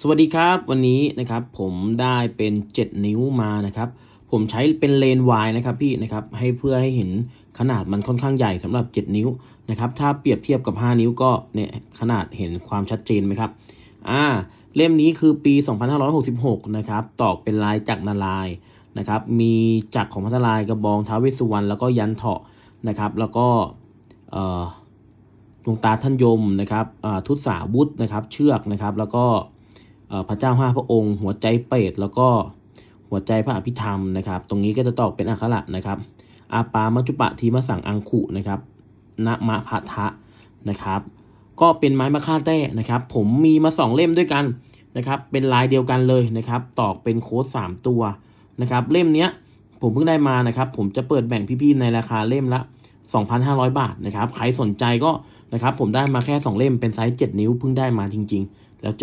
สวัสดีครับ วันนี้นะครับผมได้เป็น 7 นิ้วมานะครับ ผมใช้เป็นเลนวายนะครับพี่นะครับให้เพื่อให้เห็นขนาดมันค่อนข้างใหญ่สำหรับ 7 นิ้วนะครับถ้าเปรียบเทียบกับ 5 นิ้วก็เนี่ยขนาดเห็นความชัดเจนไหมครับอ่าเล่มนี้คือปี 2566 นะครับตอกเป็นลายจักรนารายนะครับมีจักรของพัทลายกระบองท้าวเวสสุวรรณแล้วก็ยันเถาะนะครับ แล้วก็เอ่อดวงตาท่านยมนะครับอ่าทุตสาวุธนะครับ เชือกนะครับ แล้วก็ พระเจ้าห้าพระองค์ หัวใจเป็ดแล้วก็หัวใจพระอภิธรรมนะครับ ตรงนี้ก็จะตอกเป็นอักขระนะครับ อาปามัจจุปะทีมสังอังคุนะครับณมะพะทะนะครับ ก็เป็นไม้มะค่าแต้นะครับ ผมมีมาสองเล่มด้วยกันนะครับ เป็นลายเดียวกันเลยนะครับ ตอกเป็นโค้ดสามตัวนะครับ เล่มเนี้ยผมเพิ่งได้มานะครับ ผมจะเปิดแบ่งพี่ๆในราคาเล่มละ 2,500 บาทนะครับ ใครสนใจก็นะครับ ผมได้มาแค่ 2 เล่มเป็นไซส์ 7 นิ้วเพิ่งได้มาจริง ๆ แล้วเจอ